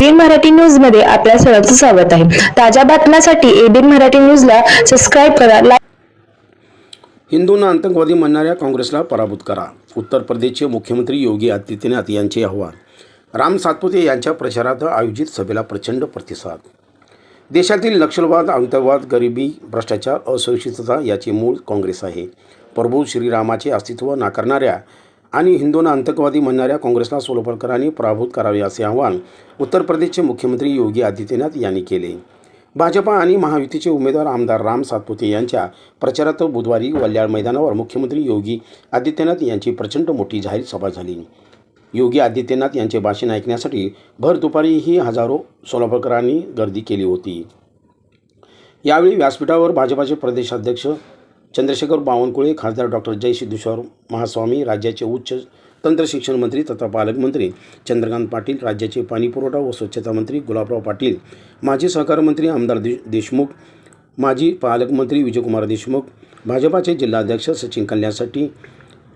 एबीन मराठी न्यूजमध्ये आपल्या सर्वांचं स्वागत आहे. ताज्या बातम्यांसाठी एबीन मराठी न्यूजला सबस्क्राईब करा लाईक हिंदूंना आतंकवादी म्हणणाऱ्या काँग्रेसला पराभूत करा. उत्तर प्रदेशचे मुख्यमंत्री योगी आदित्यनाथ यांचे आव्हान. राम सातपुते यांच्या प्रचारात आयोजित सभेला प्रचंड प्रतिसाद. देशातील नक्षलवाद आतंकवाद गरिबी भ्रष्टाचार असुरक्षितता याचे मूळ काँग्रेस आहे. प्रभू श्रीरामाचे अस्तित्व नाकारणाऱ्या आणि हिंदूंना आतंकवादी म्हणणाऱ्या काँग्रेसला सोलोपरकरांनी पराभूत करावे असे आवाहन उत्तर प्रदेशचे मुख्यमंत्री योगी आदित्यनाथ यांनी केले. भाजपा आणि महायुतीचे उमेदवार आमदार राम सातपुते यांच्या प्रचारात बुधवारी वल्याळ मैदानावर मुख्यमंत्री योगी आदित्यनाथ यांची प्रचंड मोठी जाहीर सभा झाली. योगी आदित्यनाथ यांचे भाषण ऐकण्यासाठी भर दुपारीही हजारो सोलापूरकरांनी गर्दी केली होती. यावेळी व्यासपीठावर भाजपाचे प्रदेशाध्यक्ष चंद्रशेखर बावनकुळे खासदार डॉक्टर जय सिद्धेश्वर महास्वामी राज्याचे उच्च तंत्रशिक्षण मंत्री तथा पालकमंत्री चंद्रकांत पाटील राज्याचे पाणीपुरवठा व स्वच्छता मंत्री गुलाबराव पाटील माजी सहकार मंत्री आमदार दे देशमुख माजी पालकमंत्री विजयकुमार देशमुख भाजपाचे जिल्हाध्यक्ष सचिन कल्याणसाठी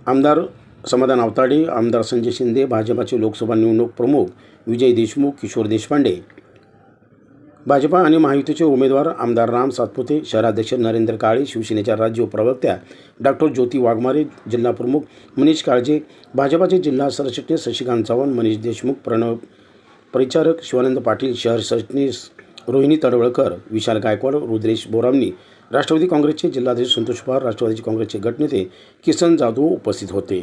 आमदार समाधान आवताडे आमदार संजय शिंदे भाजपाचे लोकसभा निवडणूक प्रमुख विजय देशमुख किशोर देशपांडे भाजपा आणि महायुतीचे उमेदवार आमदार राम सातपुते शहराध्यक्ष नरेंद्र काळे शिवसेनेच्या राज्य प्रवक्त्या डॉक्टर ज्योती वाघमारे जिल्हाप्रमुख मनीष काळजे भाजपाचे जिल्हा सरचिटणीस शशिकांत चव्हाण मनीष देशमुख प्रणव परिचारक शिवानंद पाटील शहर सरचिटणीस रोहिणी तडवळकर विशाल गायकवाड रुद्रेश बोरामनी राष्ट्रवादी काँग्रेसचे जिल्हाध्यक्ष संतोष पवार राष्ट्रवादी काँग्रेसचे गटनेते किसन जाधव उपस्थित होते.